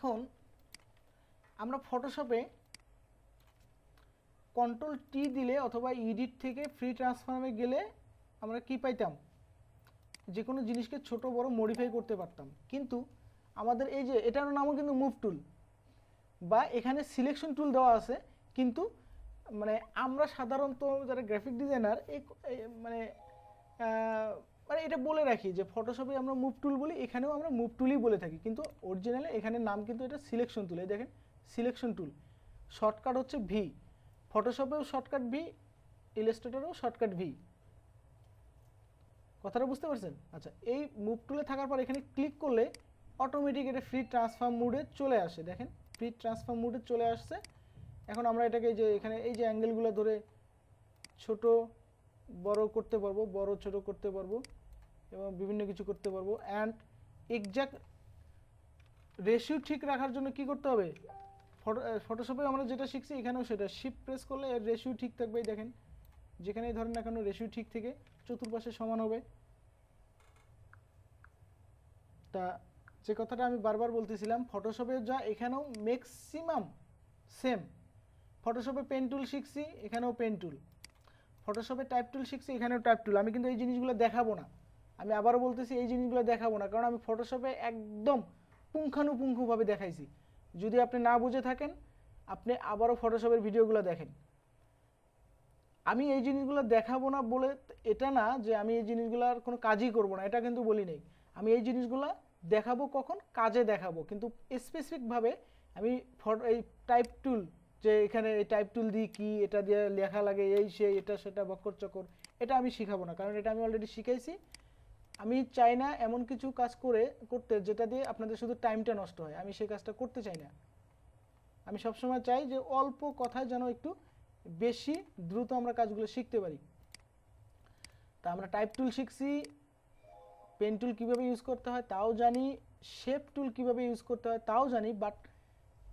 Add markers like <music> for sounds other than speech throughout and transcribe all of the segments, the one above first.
এখন আমরা ফটোশপে control T দিলে অথবা ইডিট থেকে ফ্রি ট্রান্সফর্মে গেলে আমরা কি পাইতাম? যে কোনো জিনিসকে ছোট, বড় মডিফাই করতে পারতাম। কিন্তু আমাদের এই যে এটার নামও কিন্তু মুভ টুল বা এখানে সিলেকশন টুল দেওয়া আছে, কিন্তু মানে আমরা সাধারণত যারা গ্রাফিক ডিজাইনার এই মানে মানে এটা বলে রাখি যে ফটোশপে আমরা মুভ টুল বলি, এখানেও আমরা মুভ টুলই বলে থাকি। কিন্তু অরিজিনালে এখানে নাম কিন্তু এটা সিলেকশন টুল এই দেখেন সিলেকশন টুল শর্টকাট হচ্ছে ভি ফটোশপেও শর্টকাট ভি ইলাস্ট্রেটরেও শর্টকাট ভি কথাটা বুঝতে পারছেন? আচ্ছা এই মুভ টুলে থাকার পর এখানে ক্লিক করলে অটোমেটিক এটা ফ্রি ট্রান্সফার মুডে চলে আসে। দেখেন ফ্রি ট্রান্সফার মুডে চলে আসছে। এখন আমরা এটাকে যে এখানে এই যে অ্যাঙ্গেলগুলো ধরে ছোট বড় করতে পারব, বড় ছোট করতে পারব এবং বিভিন্ন কিছু করতে পারব। অ্যান্ড এক্সাক্ট রেশিও ঠিক রাখার জন্য কি করতে হবে? ফটো ফটোশপে আমরা যেটা শিখছি এখানেও সেটা। শিপ প্রেস করলে এর রেশিও ঠিক থাকবে দেখেন। যেখানেই ধরেন না কেন রেশিও ঠিক থেকে চতুর্পাশে সমান হবে। তা যে কথাটা আমি বারবার বলতেছিলাম ফটোশপে যা এখানেও ম্যাক্সিমাম সেম ফটোশপে পেন টুল শিখছি, এখানেও পেন টুল ফটোশপে টাইপ টুল শিখছি, এখানেও টাইপ টুল আমি কিন্তু এই জিনিসগুলো দেখাবো না। আমি আবারও বলতেছি, এই জিনিসগুলো দেখাবো না। কারণ আমি ফটোশপে একদম পুঙ্খানুপুঙ্খভাবে দেখাইছি। যদি আপনি না বুঝে থাকেন, আপনি আবারও ফটোশপের ভিডিওগুলো দেখেন। আমি এই জিনিসগুলো দেখাবো না বলে এটা না যে আমি এই জিনিসগুলোর কোনো কাজই করব না। এটা কিন্তু বলি নেই। আমি এই জিনিসগুলো দেখাবো কখন? কাজে দেখাবো। কিন্তু স্পেসিফিকভাবে আমি ফটো এই টাইপ টুল যে এখানে এই টাইপ টুল দিয়ে কি, এটা দিয়ে লেখা লাগে এই সে এটা, সেটা, বক্কর চক্কর, এটা আমি শিখাবো না। কারণ এটা আমি অলরেডি শিখাইছি। আমি চাই না এমন কিছু কাজ করে, করতে যেটা দিয়ে আপনাদের শুধু টাইমটা নষ্ট হয়। আমি সেই কাজটা করতে চাই না। আমি সবসময় চাই যে অল্প কথায় যেন একটু বেশি দ্রুত আমরা কাজগুলো শিখতে পারি। তা আমরা টাইপ টুল শিখছি। পেন টুল কীভাবে ইউজ করতে হয়, তাও জানি। শেপ টুল কীভাবে ইউজ করতে হয়, তাও জানি। বাট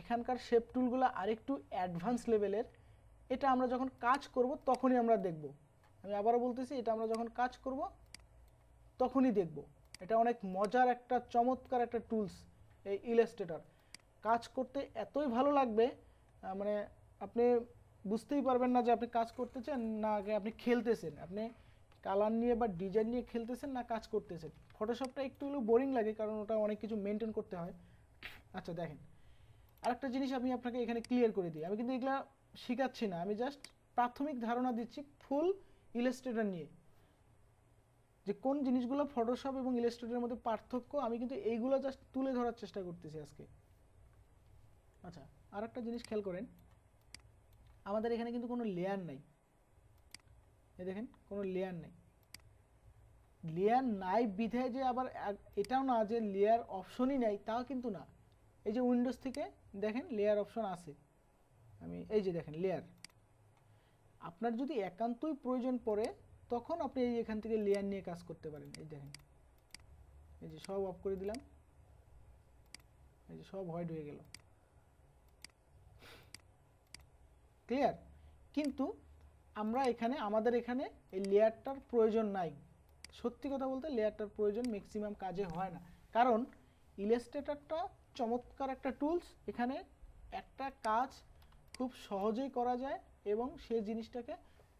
এখানকার শেপ টুলগুলো আরেকটু অ্যাডভান্স লেভেলের এটা আমরা যখন কাজ করব তখনই আমরা দেখব। আমি আবারও বলতেছি, এটা আমরা যখন কাজ করব তখনই দেখব। এটা অনেক মজার একটা, চমৎকার একটা টুলস এই ইলাস্ট্রেটর কাজ করতে এতই ভালো লাগবে মানে আপনি বুঝতেই পারবেন না যে আপনি কাজ করতেছেন না আগে আপনি খেলতেছেন। আপনি কালার নিয়ে বা ডিজাইন নিয়ে খেলতেছেন না কাজ করতেছেন। ফটোশপটা একটু হলেও বোরিং লাগে, কারণ ওটা অনেক কিছু মেনটেন করতে হয়। আচ্ছা দেখেন। আরেকটা জিনিস আমি আপনাকে এখানে ক্লিয়ার করে দিই। আমি কিন্তু এগুলা শেখাচ্ছি না। আমি জাস্ট প্রাথমিক ধারণা দিচ্ছি ফুল ইলাস্ট্রেটর নিয়ে। যে কোন জিনিসগুলো ফটোশপ এবং ইলাস্ট্রেটরের মধ্যে পার্থক্য, আমি কিন্তু এইগুলো জাস্ট তুলে ধরার চেষ্টা করতেছি আজকে। আচ্ছা আর একটা জিনিস খেয়াল করেন। আমাদের এখানে কিন্তু কোনো লেয়ার নাই। এই দেখেন, কোনো লেয়ার নাই। লেয়ার নাই বিধায় যে আবার এটাও না যে লেয়ার অপশনই নাই, তাও কিন্তু না। এই যে উইন্ডোজ থেকে দেখেন লেয়ার অপশন আছে। আমি এই যে দেখেন লেয়ার আপনার যদি একান্তই প্রয়োজন পড়ে, তখন আপনি এই এখান থেকে লেয়ার নিয়ে কাজ করতে পারেন। এই দেখেন। এই যে সব অফ করে দিলাম। এই যে সব হোয়াইট হয়ে গেল। ক্লিয়ার কিন্তু আমরা এখানে, আমাদের এখানে এই লেয়ারটার প্রয়োজন নাই। সত্যি কথা বলতে লেয়ারটার প্রয়োজন ম্যাক্সিমাম কাজে হয় না। কারণ ইলাস্ট্রেটরটা চমৎকার একটা টুলস এখানে একটা কাজ খুব সহজেই করা যায় এবং সে জিনিসটাকে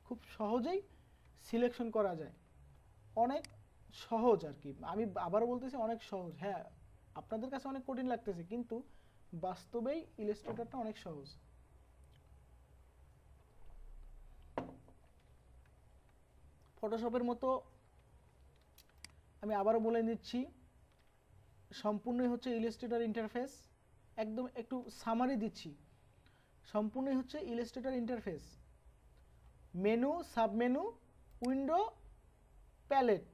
খুব সহজেই সিলেকশন করা যায়। অনেক সহজ আর কি। আমি আবার বলতেছি অনেক সহজ। হ্যাঁ আপনাদের কাছে অনেক কঠিন লাগতেছে, কিন্তু বাস্তবেই ইলাস্ট্রেটরটা অনেক সহজ। ফটোশপের মতো আমি আবারও বলে দিচ্ছি সম্পূর্ণই হচ্ছে ইলাস্ট্রেটর ইন্টারফেস একদম একটু সামারি দিচ্ছি। সম্পূর্ণই হচ্ছে Illustrator interface menu submenu window palette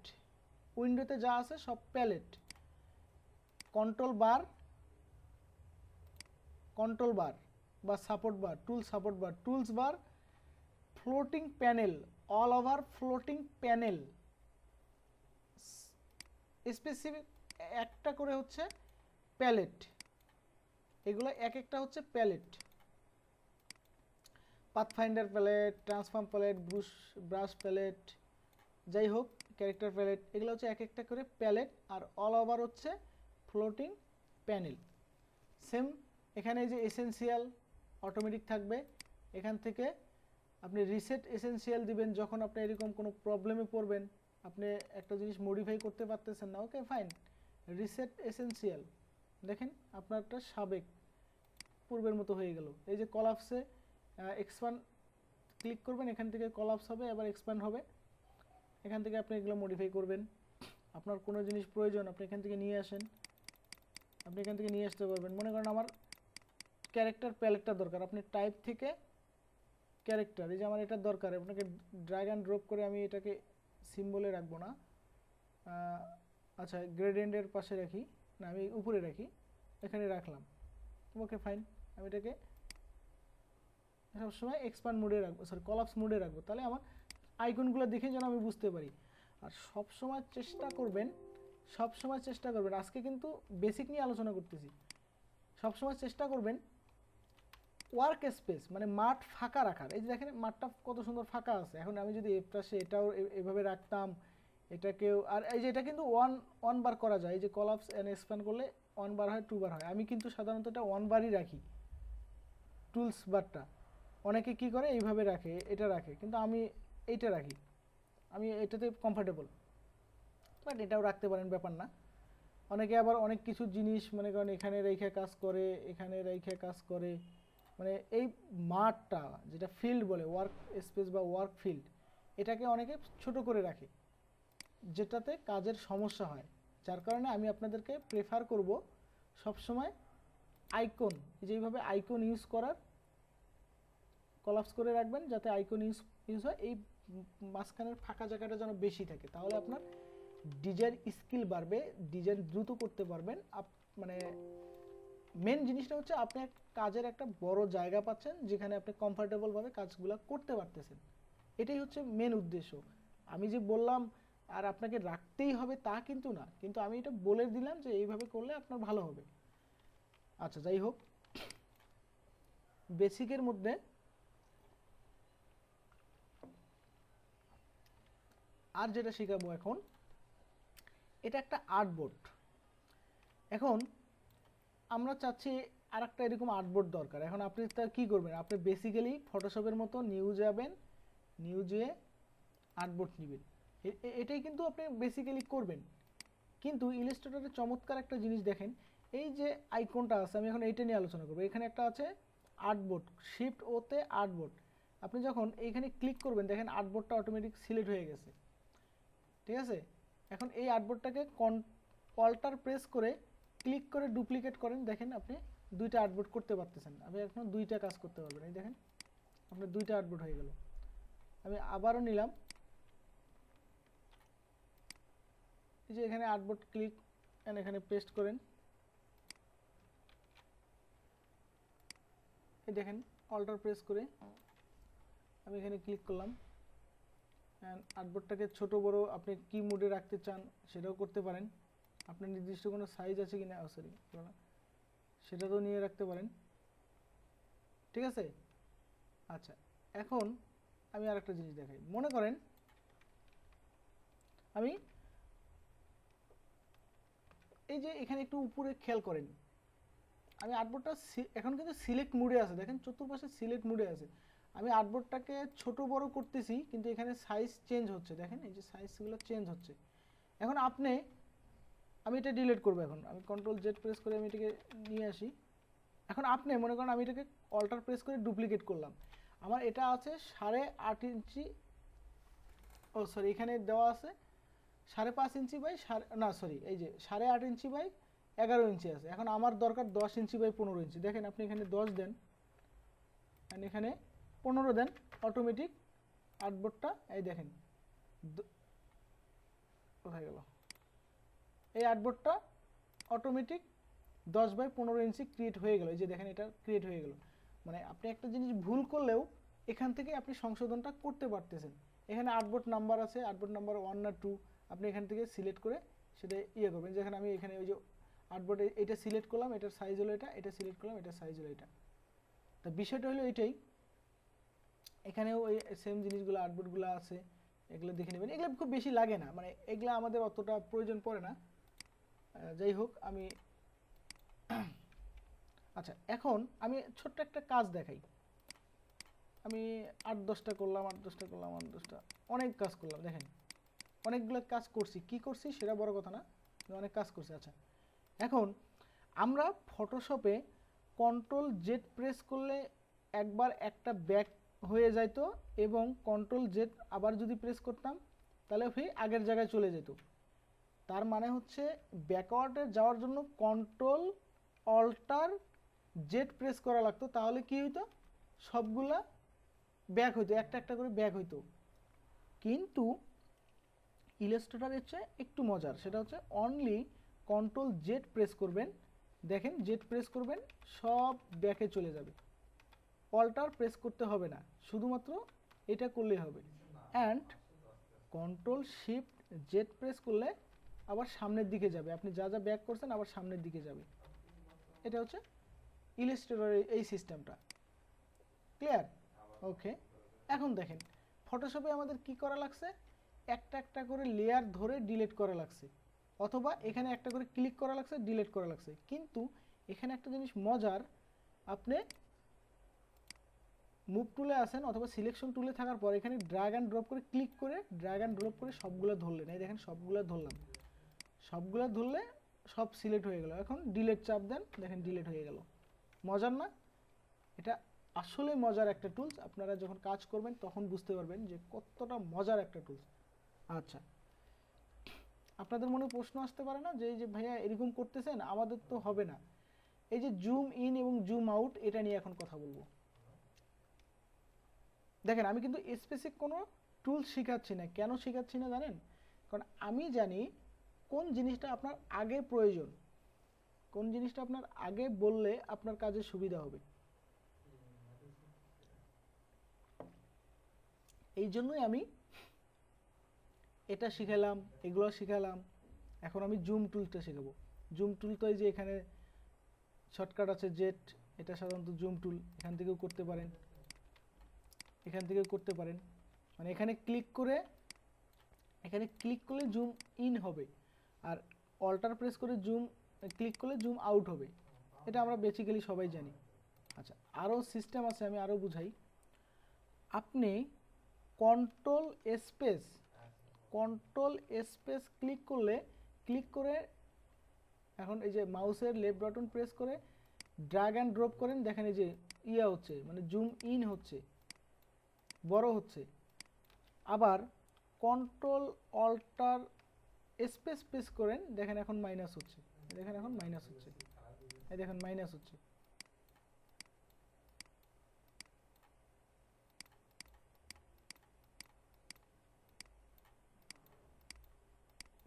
উইন্ডোতে যা আছে সব palette control bar control bar বা support bar tool support bar tools bar floating panel all over floating panel specific একটা করে হচ্ছে প্যালেট। এগুলো এক একটা হচ্ছে palette. Pathfinder palette, transform palette, brush, brush palette, যাই হোক, ক্যারেক্টার প্যালেট, এগুলো হচ্ছে এক একটা করে প্যালেট আর অল ওভার হচ্ছে ফ্লোটিং প্যানেল সেম এখানে যে এসেনশিয়াল অটোমেটিক থাকবে, এখান থেকে আপনি রিসেট এসেনশিয়াল দিবেন যখন আপনি এরকম কোনো প্রবলেমে পড়বেন, আপনি একটা জিনিস মডিফাই করতে পারতেছেন না ওকে ফাইন রিসেট এসেনশিয়াল দেখেন, আপনারটা সাবেক, পূর্বের মতো হয়ে গেল। এই যে কলাপসে এক্সপান্ড ক্লিক করবেন, এখান থেকে কলাপস হবে, আবার এক্সপ্যান্ড হবে। এখান থেকে আপনি এগুলো মডিফাই করবেন। আপনার কোনো জিনিস প্রয়োজন, আপনি এখান থেকে নিয়ে আসেন। আপনি এখান থেকে নিয়ে আসতে পারবেন। মনে করেন আমার ক্যারেক্টার প্যালেটটা দরকার। আপনি টাইপ থেকে ক্যারেক্টার এই যে আমার এটার দরকার। আপনাকে ড্র্যাগ অ্যান্ড ড্রপ করে আমি এটাকে সিম্বলে রাখব না। আচ্ছা গ্রেডিয়েন্টের পাশে রাখি, না, আমি উপরে রাখি, এখানে রাখলাম। ওকে ফাইন আমি এটাকে সবসময় এক্সপান্ড মোডে রাখব সরি কলাপস মোডে রাখব। তাহলে আমার আইকনগুলো দেখে যেন আমি বুঝতে পারি। আর সব সময় চেষ্টা করবেন সব সময় চেষ্টা করবেন, আজকে কিন্তু বেসিক নিয়ে আলোচনা করতেছি। সব সময় চেষ্টা করবেন ওয়ার্ক স্পেস মানে মাঠ ফাঁকা রাখার। এই যে দেখেন, মাঠটা কত সুন্দর ফাঁকা আছে। এখন আমি যদি এর পাশে এটাও এভাবে রাখতাম এটাকেও, আর এই যে এটা কিন্তু ওয়ান ওয়ান বার করা যায়। এই যে কলাপস অ্যান্ড এক্সপ্যান্ড করলে ওয়ান বার হয় টু বার হয়। আমি কিন্তু সাধারণত এটা ওয়ান বারই রাখি। টুলস বারটা অনেকে কি করে? এইভাবে রাখে, এটা রাখে। কিন্তু আমি এইটা রাখি। আমি এটাতে কমফোর্টেবল বাট এটাও রাখতে পারেন, ব্যাপার না। অনেকে আবার অনেক কিছু জিনিস, মনে করেন এখানে রেখে কাজ করে, এখানে রেখে কাজ করে। মানে এই মাঠটা, যেটা ফিল্ড বলে ওয়ার্ক স্পেস বা ওয়ার্ক ফিল্ড এটাকে অনেকে ছোট করে রাখে। যেটাতে কাজের সমস্যা হয়। যার কারণে আমি আপনাদেরকে প্রেফার করব সবসময় আইকন যেইভাবে আইকন ইউজ করার কলাপস করে রাখবেন যাতে আইকন ইউজ ইউজ হয়। এই মাঝখানের ফাঁকা জায়গাটা যেন বেশি থাকে। তাহলে আপনার ডিজাইন স্কিল বাড়বে ডিজাইন দ্রুত করতে পারবেন। আপ মানে মেন জিনিসটা হচ্ছে আপনি কাজের একটা বড় জায়গা পাচ্ছেন, যেখানে আপনি কমফোর্টেবলভাবে কাজগুলো করতে পারতেছেন। এটাই হচ্ছে মেন উদ্দেশ্য। আমি যে বললাম আর আপনাকে রাখতেই হবে তা কিন্তু না। কিন্তু আমি এটা বলে দিলাম যে এইভাবে করলে আপনার ভালো হবে। আচ্ছা যাই হোক। বেসিকের মধ্যে আর যেটা শেখাবো এখন, এটা একটা আর্টবোর্ড এখন আমরা চাচ্ছি আর একটা এরকম আর্টবোর্ড দরকার। এখন আপনি তা কী করবেন? আপনি বেসিক্যালি ফটোশপের মতো নিউ যাবেন, নিউ যেয়ে আর্টবোর্ড নেবেন। এটাই কিন্তু আপনি বেসিক্যালি করবেন। কিন্তু ইলাস্ট্রেটরের চমৎকার একটা জিনিস দেখেন, এই যে আইকনটা আছে, আমি এখন এইটা নিয়ে আলোচনা করব। এখানে একটা আছে আর্টবোর্ড শিফট ওতে আর্টবোর্ড আপনি যখন এইখানে ক্লিক করবেন, দেখেন আর্টবোর্ডটা অটোমেটিক সিলেক্ট হয়ে গেছে। ঠিক আছে? এখন এই আর্টবোর্ডটাকে কন অল্টার প্রেস করে ক্লিক করে ডুপ্লিকেট করেন। দেখেন আপনি দুইটা আর্টবোর্ড করতে পারতেছেন আপনি এখন দুইটা কাজ করতে পারবেন এই দেখেন, আপনার দুইটা আর্টবোর্ড হয়ে গেল। আমি আবারও নিলাম এই যে এখানে আর্টবোর্ড ক্লিক এন্ড এখানে পেস্ট করেন। এই দেখেন অল্টার প্রেস করে আমি এখানে ক্লিক করলাম। অ্যান্ড আর্টবোর্ডটাকে ছোট, বড় আপনি কি মুডে রাখতে চান সেটাও করতে পারেন। আপনার নির্দিষ্ট কোনো সাইজ আছে কিনা সরি সেটা তো নিয়ে রাখতে পারেন। ঠিক আছে? আচ্ছা এখন আমি আর একটা জিনিস দেখাই। মনে করেন, আমি এই যে এখানে একটু উপরে খেয়াল করেন। আমি আর্টবোর্ডটা এখন কিন্তু সিলেক্ট মুডে আছে। দেখেন চতুর্পাশে সিলেক্ট মুডে আছে। আমি আর্টবোর্ডটাকে ছোট বড় করতেছি, কিন্তু এখানে সাইজ চেঞ্জ হচ্ছে। দেখেন এই যে সাইজগুলো চেঞ্জ হচ্ছে। এখন আপনি, আমি এটা ডিলিট করব এখন। আমি কন্ট্রোল জেড প্রেস করে আমি এটাকে নিয়ে আসি। এখন আপনি মনে করেন আমি এটাকে অল্টার প্রেস করে ডুপ্লিকেট করলাম। আমার এটা আছে সাড়ে আট ইঞ্চি, ও সরি এখানে দেওয়া আছে সাড়ে পাঁচ ইঞ্চি বাই সাড়ে না সরি এই যে সাড়ে আট ইঞ্চি বাই এগারো ইঞ্চি আছে। এখন আমার দরকার দশ ইঞ্চি বাই পনেরো ইঞ্চি। দেখেন, আপনি এখানে দশ দেন and এখানে পনেরো দেন অটোমেটিক আর্টবোর্ডটা এই দেখেন কোথায় গেল? এই আর্টবোর্ডটা অটোমেটিক দশ বাই পনেরো ইঞ্চি ক্রিয়েট হয়ে গেল। এই যে দেখেন, এটা ক্রিয়েট হয়ে গেল। মানে আপনি একটা জিনিস ভুল করলেও এখান থেকে আপনি সংশোধনটা করতে পারতেছেন। এখানে আর্টবোর্ড নাম্বার আছে আর্টবোর্ড নাম্বার ওয়ান না টু আপনি এখান থেকে সিলেক্ট করে সেটা ইয়ে করবেন। যেখানে আমি এখানে ওই যে আর্টবোর্ডে এটা সিলেক্ট করলাম, এটার সাইজ হলো এটা এটা সিলেক্ট করলাম, এটার সাইজ হলো এটা। তা বিষয়টা হলো এটাই। এখানেও ওই সেম জিনিসগুলো আর্টবোর্ডগুলো আছে, এগুলো দেখে নেবেন। এগুলো খুব বেশি লাগে না মানে এগুলো আমাদের অতটা প্রয়োজন পড়ে না। যাই হোক, আমি <clears throat> আচ্ছা এখন আমি ছোট্ট একটা কাজ দেখাই। আমি আট দশটা করলাম, আট দশটা করলাম, আট দশটা। অনেক কাজ করলাম, দেখেন। অনেকগুলো কাজ করছি। কি করছি সেটা বড় কথা না অনেক কাজ করছি। আচ্ছা এখন আমরা ফটোশপে কন্ট্রোল জেড প্রেস করলে একবার একটা ব্যাক হয়ে যাইতো এবং কন্ট্রোল জেড আবার যদি প্রেস করতাম, তাহলে ফি আগের জায়গায় চলে যেত। তার মানে হচ্ছে ব্যাকওয়ার্ডে যাওয়ার জন্য কন্ট্রোল অল্টার জেড প্রেস করা লাগতো, তাহলে কি হইতো? সবগুলা ব্যাক হইতো, একটা একটা করে ব্যাক হইতো। কিন্তু ইলাস্ট্রেটারের চেয়ে একটু মজার। সেটা হচ্ছে অনলি কন্ট্রোল জেড প্রেস করবেন। দেখেন জেড প্রেস করবেন, সব ব্যাকে চলে যাবে। অল্টার প্রেস করতে হবে না। শুধুমাত্র এটা করলেই হবে। And control shift Z press করলে আবার সামনের দিকে যাবে। আপনি যা যা ব্যাক করছেন আবার সামনের দিকে যাবে। এটা হচ্ছে ইলিস্ট্রেটরের এই সিস্টেমটা। ক্লিয়ার ওকে এখন দেখেন ফটোশপে আমাদের কি করা লাগছে? একটা একটা করে লেয়ার ধরে ডিলেট করা লাগছে। অথবা এখানে একটা করে ক্লিক করা লাগছে ডিলেট করা লাগছে। কিন্তু এখানে একটা জিনিস মজার, আপনি মুভ টুলে আসেন অথবা সিলেকশন টুলে থাকার পর এখানে ড্র্যাগ অ্যান্ড ড্রপ করে ক্লিক করে ড্র্যাগ অ্যান্ড ড্রপ করে সবগুলো ধরলেন। এই দেখেন সবগুলো ধরলাম। সবগুলো ধরলে সব সিলেক্ট হয়ে গেল। এখন ডিলেট চাপ দেন, দেখেন ডিলেট হয়ে গেল। মজার না? এটা আসলে মজার একটা টুলস আপনারা যখন কাজ করবেন তখন বুঝতে পারবেন যে কতটা মজার একটা টুলস আচ্ছা। আপনাদের মনে প্রশ্ন আসতে পারে না যে যে ভাইয়া এরকম করতেছেন, আমাদের তো হবে না। এই যে জুম ইন এবং জুম আউট এটা নিয়ে এখন কথা বলব। দেখেন, আমি কিন্তু স্পেসিফিক কোনো টুল শেখাচ্ছি না। কেন শেখাচ্ছি না জানেন? কারণ আমি জানি কোন জিনিসটা আপনার আগে প্রয়োজন। কোন জিনিসটা আপনার আগে বললে আপনার কাজে সুবিধা হবে। এই জন্যই আমি এটা শিখালাম, এগুলো শিখালাম। এখন আমি জুম টুলটা শেখাবো। জুম টুল যে এখানে শর্টকাট আছে, জেট, এটা সাধারণত জুম টুল। এখান থেকেও করতে পারেন। এখান থেকেও করতে পারেন। মানে এখানে ক্লিক করে, এখানে ক্লিক করলে জুম ইন হবে। আর অল্টার প্রেস করে জুম, ক্লিক করলে জুম আউট হবে। এটা আমরা বেসিক্যালি সবাই জানি। আচ্ছা আরও সিস্টেম আছে, আমি আরও বুঝাই। আপনি control space control space click করলে ক্লিক করে এখন এই যে মাউসের লেফট বাটন প্রেস করে ড্র্যাগ অ্যান্ড ড্রপ করেন, দেখেন এই যে ইয়া হচ্ছে মানে জুম ইন হচ্ছে, বড় হচ্ছে। আবার কন্ট্রোল অল্টার স্পেস প্রেস করেন, দেখেন এখন মাইনাস হচ্ছে, দেখেন এখন মাইনাস হচ্ছে, এই দেখেন মাইনাস হচ্ছে।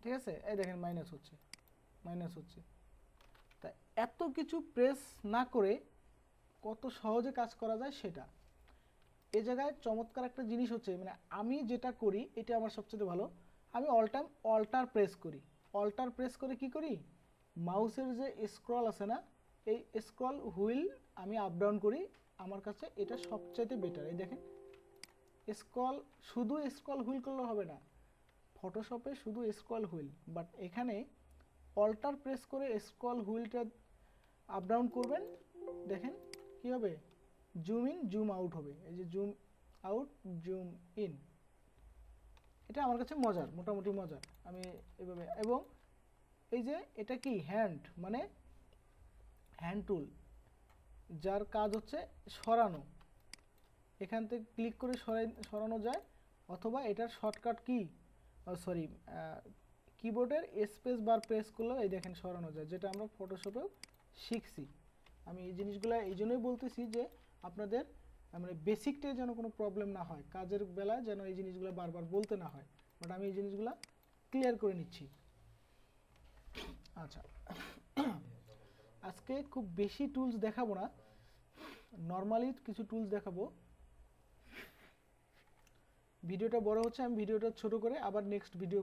ঠিক আছে? এই দেখেন মাইনাস হচ্ছে মাইনাস হচ্ছে। তা এত কিছু প্রেস না করে কত সহজে কাজ করা যায় সেটা। এ জায়গায় চমৎকার একটা জিনিস হচ্ছে মানে আমি যেটা করি, এটা আমার সবচেয়ে ভালো। আমি অল টাইম অল্টার প্রেস করি। অল্টার প্রেস করে কি করি? মাউসের যে স্ক্রল আছে না, এই স্ক্রল হুইল আমি আপ ডাউন করি। আমার কাছে এটা সবচাইতে বেটার এই দেখেন স্ক্রল শুধু স্ক্রল হুইল করলে হবে না। ফটোশপে শুধু স্ক্রল হুইল বাট এখানে অল্টার প্রেস করে স্ক্রল হুইলটা আপ ডাউন করবেন। দেখেন কি হবে? জুম ইন জুম আউট হবে। এই যে জুম আউট জুম ইন এটা আমার কাছে মজার, মোটামুটি মজার। আমি এভাবে, এবং এই যে এটা কি হ্যান্ড মানে হ্যান্ড টুল যার কাজ হচ্ছে সরানো। এখান থেকে ক্লিক করে সরাই, সরানো যায়, অথবা এটার শর্টকাট কি? সরি কিবোর্ডের স্পেস বার প্রেস করলে এই দেখেন সরানো যায়, যেটা আমরা ফটোশপেও শিখছি। আমি এই জিনিসগুলো এই জন্যই বলতেছি যে আপনাদের মানে বেসিকটাই যেন কোনো প্রবলেম না হয়, কাজের বেলায় যেন এই জিনিসগুলো বারবার বলতে না হয়। বাট আমি এই জিনিসগুলো ক্লিয়ার করে নিচ্ছি। আচ্ছা আজকে খুব বেশি টুলস দেখাবো না। নর্মালি কিছু টুলস দেখাবো। ভিডিওটা বড় হচ্ছে আমি ভিডিওটা ছোট করে আবার নেক্সট ভিডিও